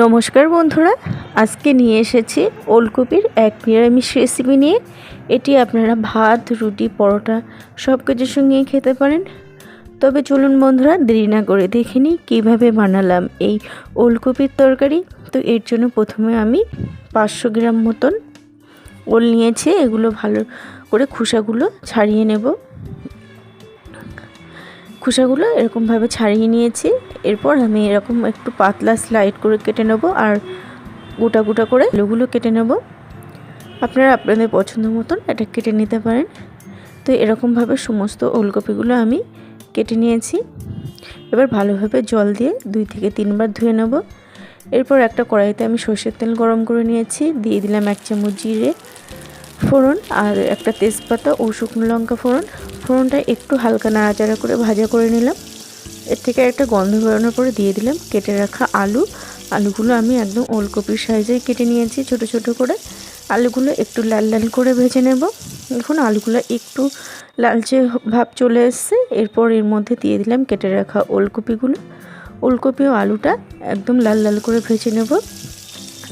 নমস্কার বন্ধুরা, আজকে নিয়ে এসেছি ওলকপির এক নিরামিষ রেসিপি নিয়ে। এটি আপনারা ভাত, রুটি, পরোটা সব কিছুর সঙ্গেই খেতে পারেন। তবে চলুন বন্ধুরা, দেরি না করে দেখে নিই কীভাবে বানালাম এই ওলকপির তরকারি। তো এর জন্য প্রথমে আমি পাঁচশো গ্রাম মতন ওল নিয়েছি, এগুলো ভালো করে খোসাগুলো ছাড়িয়ে নেব। খোসাগুলো এরকমভাবে ছাড়িয়ে নিয়েছি। এরপর আমি এরকম একটু পাতলা স্লাইড করে কেটে নেব আর গোটা গোটা করে আলুগুলো কেটে নেব। আপনারা আপনাদের পছন্দ মতন এটা কেটে নিতে পারেন। তো এরকমভাবে সমস্ত ওলকপিগুলো আমি কেটে নিয়েছি। এবার ভালোভাবে জল দিয়ে দুই থেকে তিনবার ধুয়ে নেব। এরপর একটা কড়াইতে আমি সর্ষের তেল গরম করে নিয়েছি। দিয়ে দিলাম এক চামচ জিরে ফোড়ন আর একটা তেজপাতা ও শুকনো লঙ্কা ফোড়ন। ফোড়নটা একটু হালকা নাড়াচাড়া করে ভাজা করে নিলাম। এর থেকে একটা গন্ধ বেরোনোর পরে দিয়ে দিলাম, কেটে রাখা আলু। আলুগুলো আমি একদম ওলকপির সাইজে কেটে নিয়েছি, ছোট ছোট করে। আলুগুলো একটু লাল লাল করে ভেজে নেব। এখন আলুগুলো একটু লালচে ভাব চলে এসছে। এরপর এর মধ্যে দিয়ে দিলাম কেটে রাখা ওলকপিগুলো। ওলকপি ও আলুটা একদম লাল লাল করে ভেজে নেব।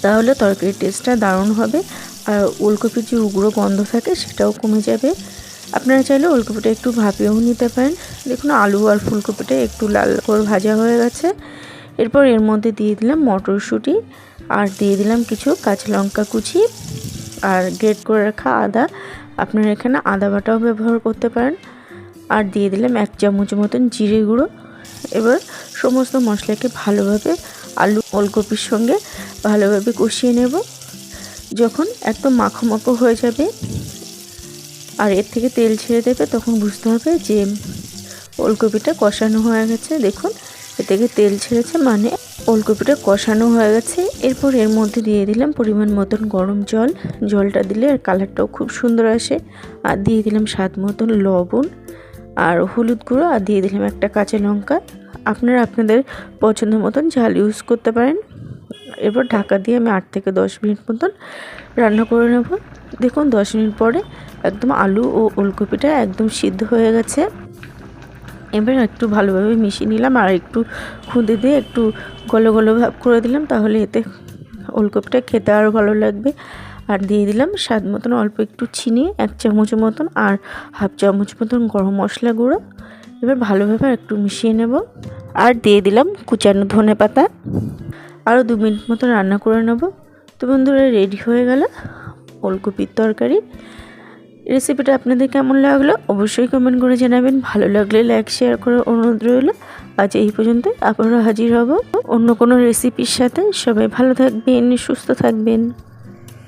তাহলে তরকারির টেস্টটা দারুণ হবে। আর ওলকপির যে উগ্র গন্ধ থাকে, সেটাও কমে যাবে। আপনারা চাইলে ওলকপিটা একটু ভাপিয়েও নিতে পারেন। দেখুন, আলু আর ফুলকপিটা একটু লাল করে ভাজা হয়ে গেছে। এরপর এর মধ্যে দিয়ে দিলাম মটরশুঁটি আর দিয়ে দিলাম কিছু কাঁচা লঙ্কা কুচি আর গ্রেট করে রাখা আদা। আপনারা এখানে আদা বাটাও ব্যবহার করতে পারেন। আর দিয়ে দিলাম এক চামচ মতন জিরে গুঁড়ো। এবার সমস্ত মশলাকে ভালোভাবে আলু ওলকপির সঙ্গে ভালোভাবে কষিয়ে নেব। যখন একদম মাখো মাখো হয়ে যাবে আর এর থেকে তেল ছেড়ে দেবে, তখন বুঝতে হবে যে ওলকপিটা কষানো হয়ে গেছে। দেখুন এ থেকে তেল ছেড়েছে মানে ওলকপিটা কষানো হয়ে গেছে। এরপর এর মধ্যে দিয়ে দিলাম পরিমাণ মতন গরম জল। জলটা দিলে আর কালারটাও খুব সুন্দর আসে। আর দিয়ে দিলাম স্বাদ মতন লবণ আর হলুদ গুঁড়ো। আর দিয়ে দিলাম একটা কাঁচা লঙ্কা। আপনারা আপনাদের পছন্দ মতন ঝাল ইউজ করতে পারেন। এরপর ঢাকা দিয়ে আমি আট থেকে দশ মিনিট মতন রান্না করে নেব। দেখুন, দশ মিনিট পরে একদম আলু ও ওলকপিটা একদম সিদ্ধ হয়ে গেছে। এবার একটু ভালোভাবে মিশিয়ে নিলাম আর একটু খুঁদে দিয়ে একটু গলো গলো ভাব করে দিলাম, তাহলে এতে ওলকপিটা খেতে আরও ভালো লাগবে। আর দিয়ে দিলাম স্বাদ মতন অল্প একটু চিনি, এক চামচ মতন আর হাফ চামচ মতন গরম মশলা গুঁড়ো। এবার ভালোভাবে একটু মিশিয়ে নেব। আর দিয়ে দিলাম কুচানো ধনে পাতা। আরও দু মিনিট মতো রান্না করে নেব। তো বন্ধুরা, রেডি হয়ে গেল ওলকপির তরকারি। রেসিপিটা আপনাদের কেমন লাগল অবশ্যই কমেন্ট করে জানাবেন। ভালো লাগলে লাইক শেয়ার করার অনুরোধ রইল। আজ এই পর্যন্ত আপনারা হাজির হব অন্য কোনো রেসিপির সাথে। সবাই ভালো থাকবেন, সুস্থ থাকবেন।